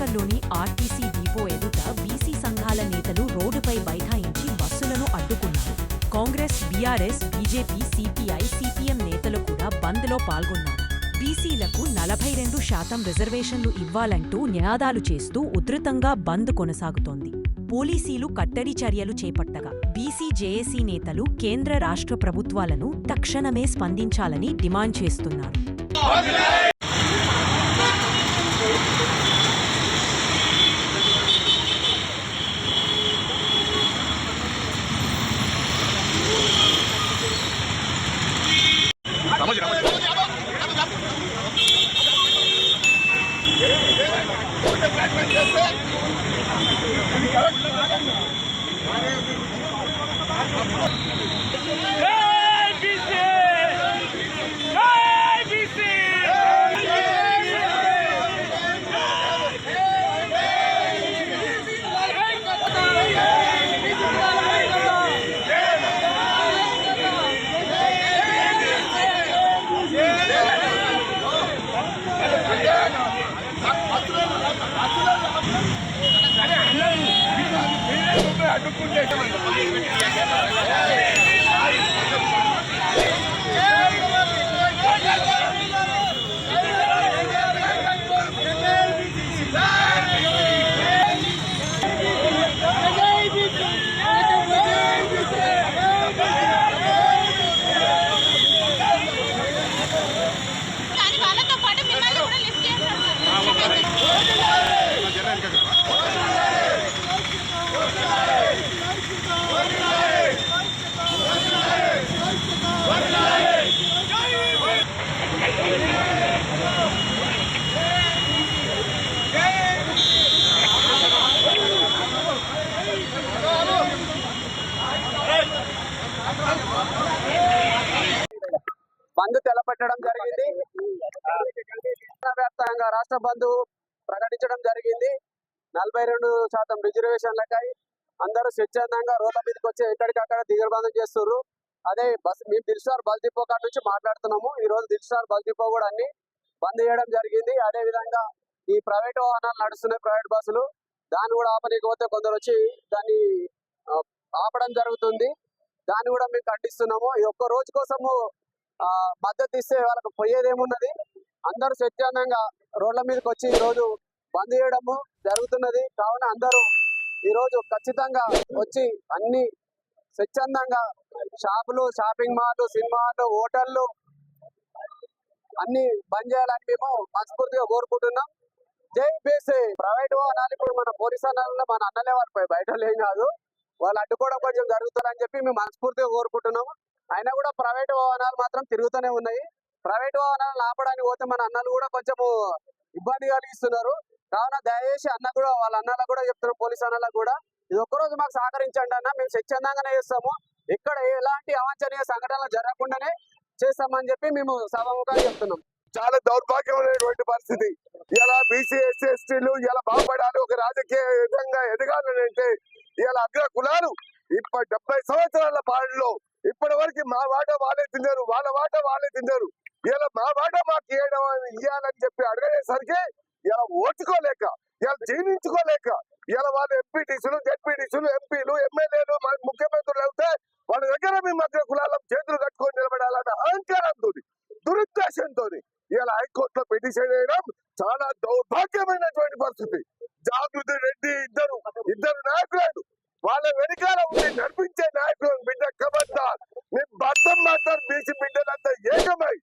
RTC depot ఎదుట BC సంఘాల నేతలు రోడ్డుపై బైఠాయించి బస్సులను అడ్డుకున్నారు. Congress BRS BJP CPI CPM నేతలు కూడా బంద్లో పాల్గొన్నారు. బీసీలకు నలభై రెండు శాతం రిజర్వేషన్లు ఇవ్వాలంటూ నినాదాలు చేస్తూ ఉధృతంగా బంద్ కొనసాగుతోంది. పోలీసీలు కట్టడి చర్యలు చేపట్టగా బీసీ జేఏసీ నేతలు కేంద్ర రాష్ట్ర ప్రభుత్వాలను తక్షణమే స్పందించాలని డిమాండ్ చేస్తున్నారు. కానీ సందర్భంగా రాష్ట్ర బంధు ప్రకటించడం జరిగింది. నలభై రెండు శాతం రిజర్వేషన్లకై అందరూ స్వచ్ఛందంగా రోడ్ల మీదకి వచ్చి ఎక్కడికక్కడ దిగబంధం చేస్తున్నారు అదే బస్ మేము దిల్సార్ బస్ డిపో కాడ నుంచి మాట్లాడుతున్నాము. ఈ రోజు దిల్షార్ బస్ డిపో కూడా అన్ని బంద్ చేయడం జరిగింది. అదే విధంగా ఈ ప్రైవేట్ వాహనాలు నడుస్తున్నాయి ప్రైవేట్ బస్సులు. దాన్ని కూడా ఆపనీకపోతే కొందరు వచ్చి దాన్ని ఆపడం జరుగుతుంది. దాన్ని కూడా మేము ఖండిస్తున్నాము. ఈ ఒక్క రోజు కోసము ఆ, మద్దతు ఇస్తే వాళ్ళకు పోయేది ఏమున్నది అందరూ స్వచ్ఛందంగా రోడ్ల మీదకి వచ్చి ఈ రోజు బంద్ చేయడము జరుగుతున్నది. కావున అందరూ ఈ రోజు ఖచ్చితంగా వచ్చి అన్ని స్వచ్ఛందంగా షాపులు షాపింగ్ మాల్ సినిమా హాల్ హోటళ్ళు అన్ని బంద్ చేయాలని మేము మనస్ఫూర్తిగా కోరుకుంటున్నాం. జై బీసీ. ప్రైవేట్ వాహనాలు ఇప్పుడు మన పోలీస్ అన్నాలలో మన అన్నలే వాళ్ళు బయట ఏం కాదు. వాళ్ళు అడ్డుకోవడం కొంచెం జరుగుతారని చెప్పి మేము మనస్ఫూర్తిగా కోరుకుంటున్నాము. అయినా కూడా ప్రైవేట్ వాహనాలు మాత్రం తిరుగుతూనే ఉన్నాయి. ప్రైవేట్ వాహనాలు ఆపడానికి పోతే మన అన్నలు కూడా కొంచెము ఇబ్బంది కలిగిస్తున్నారు కావున దయచేసి అన్న కూడా వాళ్ళ అన్నలకు కూడా చెప్తున్నాం పోలీస్ అన్నలకు కూడా ఇది ఒక్కరోజు మాకు సహకరించండి అన్న మేము స్వచ్ఛందంగానే చేస్తాము. ఇక్కడ ఎలాంటి అవాంఛనీయ సంఘటనలు జరగకుండానే చేస్తామని చెప్పి మేము సభముఖంగా చెప్తున్నాం. చాలా దౌర్భాగ్యమైనటువంటి పరిస్థితి. ఇలా బీసీ ఎస్సీ ఎస్టీలు ఇలా బాగుపడాలి ఒక రాజకీయ విధంగా ఎదగాలని అంటే ఇలా అగ్ర కులాలు ఇప్పటి డెబ్బై సంవత్సరాల పాలనలో ఇప్పటి వరకు మా వాట వాళ్ళే తిన్నారు వాళ్ళ వాట వాళ్ళే తిన్నారు. ఇలా మా మాట మాకు ఇవ్వడం ఇవ్వాలని చెప్పి అడగలేసరికి ఇలా ఓర్చుకోలేక ఇలా జీర్ణించుకోలేక ఇలా వాళ్ళు ఎంపీటీసీలు జడ్పీటీసీలు ఎంపీలు ఎమ్మెల్యేలు ముఖ్యమంత్రులు వెళ్తే వాళ్ళ దగ్గర మీ మధ్య కులాల చేతులు కట్టుకొని నిలబడాలన్న అహంకారంతో దురుద్దేశంతో ఇలా హైకోర్టులో పిటిషన్ వేయడం చాలా దౌర్భాగ్యమైనటువంటి పరిస్థితి. జాగృతి రెడ్డి ఇద్దరు ఇద్దరు నాయకులు వాళ్ళ వెనకాల ఉండి నడిపించే నాయకులు బిడ్డ కబద్దార్ మీ భర్త మాత్రం బీసీ బిడ్డలంతా ఏకమై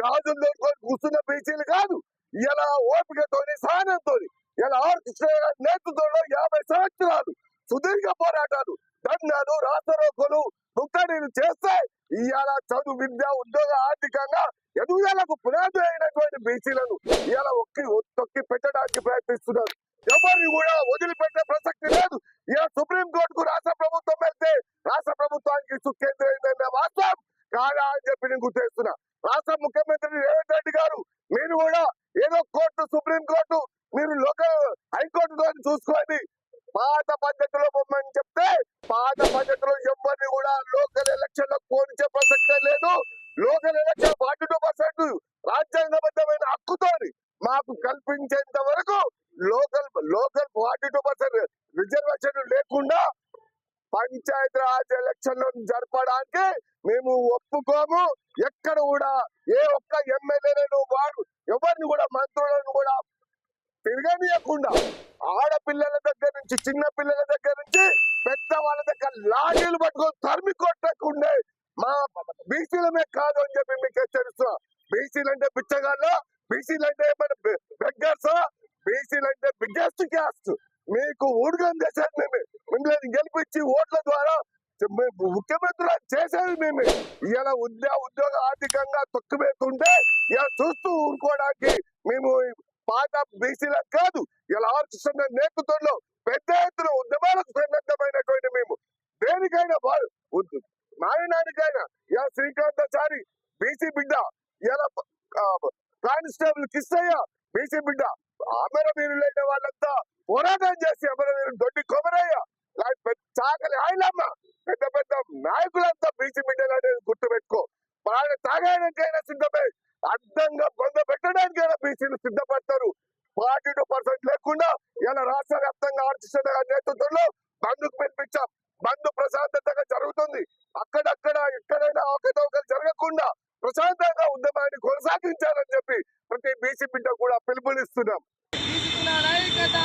గాజులు కూర్చున్న బీసీలు కాదు. ఇలా ఓపికతోని సహనంతో ఇలా ఆర్ గారి నేతృత్వంలో యాభై సంవత్సరాలు సుదీర్ఘ పోరాటాలు ధర్నాలు రాష్ట్రోకులు ముక్కడీలు చేస్తే ఇవాళ చదువు విద్య ఉద్యోగ ఆర్థికంగా ఎదుగుదలకు పునాది అయినటువంటి బీసీలను ఇవాళ ఒక్కి తొక్కి పెట్టడానికి ప్రయత్నిస్తున్నారు. ఎవరిని కూడా వదిలిపెట్టే ప్రసక్తి లేదు. ఇలా సుప్రీం కోర్టుకు రాష్ట్ర ప్రభుత్వం వెళ్తే రాష్ట్ర ప్రభుత్వానికి సుఖేంద్ర వాస్తవం. కాదా అని చెప్పి నేను గుర్తిస్తున్నా రాష్ట్ర ముఖ్యమంత్రి రేవంత్ రెడ్డి గారు మీరు కూడా ఏదో కోర్టు సుప్రీం కోర్టు మీరు లోకల్ హైకోర్టుతో చూసుకోండి పాత పద్ధతిలో బొమ్మని చెప్తే పాత పద్ధతిలో ఎవరిని కూడా లోకల్ ఎలక్షన్లో పోనించే పంచాయతీ రాజ్ ఎలక్షన్ జరపడానికి మేము ఒప్పుకోము. ఎక్కడ కూడా ఏ ఒక్క ఎమ్మెల్యేలను వాడు. ఎవరిని కూడా మంత్రులను కూడా తిరగనీయకుండా ఆడపిల్లల దగ్గర నుంచి చిన్న పిల్లల దగ్గర నుంచి పెద్ద వాళ్ళ దగ్గర లాఠీలు పట్టుకొని తరిమి కొట్టకుండే మా బీసీలమే కాదు అని చెప్పి మీకు హెచ్చరిస్తున్నా. బీసీలు అంటే పిచ్చగాళ్ళు బీసీలు అంటే ఏమైనా బెగ్గర్స్? బీసీలు అంటే బిగ్గెస్ట్ క్యాస్ట్. మీకు ఊడిగం చేసేది మేమే. మిమ్మల్ని గెలిపించి ఓట్ల ద్వారా మే- చేసేది మేమే. ఇలా ఉద్యోగ ఉద్యోగ ఆర్థికంగా తొక్కువేస్తుంటే ఇలా చూస్తూ ఊరుకోవడానికి మేము పాత బీసీలకు కాదు ఇలా ఆలోచిస్తున్న నేతృత్వంలో పెద్ద ఎత్తున ఉద్యమాలకు సన్నద్ధమైనటువంటి మేము. దేనికైనా వాళ్ళు నాయనానికైనా ఇలా శ్రీకాంతాచారి బీసీ బిడ్డ ఇలా కానిస్టేబుల్ కిస్తయ్య బీసీ బిడ్డ అమరవీరులైన వాళ్ళంతా పోరాటం చేసి అమరవీరులు దొడ్డి కొమరయ్య చాకలి ఆయనమ్మ పెద్ద పెద్ద నాయకులంతా బీసీ బిడ్డలు అనేది గుర్తుపెట్టుకో. బాగా తాగడానికైనా సిద్ధమే అర్థంగా బొంద పెట్టడానికైనా బీసీలు సిద్ధపడతారు. ఫార్టీ టూ పర్సెంట్ లేకుండా ఇలా రాష్ట్ర వ్యాప్తంగా ఆర్టిస్టుల నేతృత్వంలో బంధుకు పిలిపించాం. బంధు ప్రశాంతతగా జరుగుతుంది. అక్కడక్కడ ఎక్కడైనా అవకతవకలు జరగకుండా ప్రశాంతంగా ఉద్యమాన్ని కొనసాగించాలని చెప్పి ప్రతి బీసీ బిడ్డ కూడా పిలుపునిస్తున్నాం. నాయకత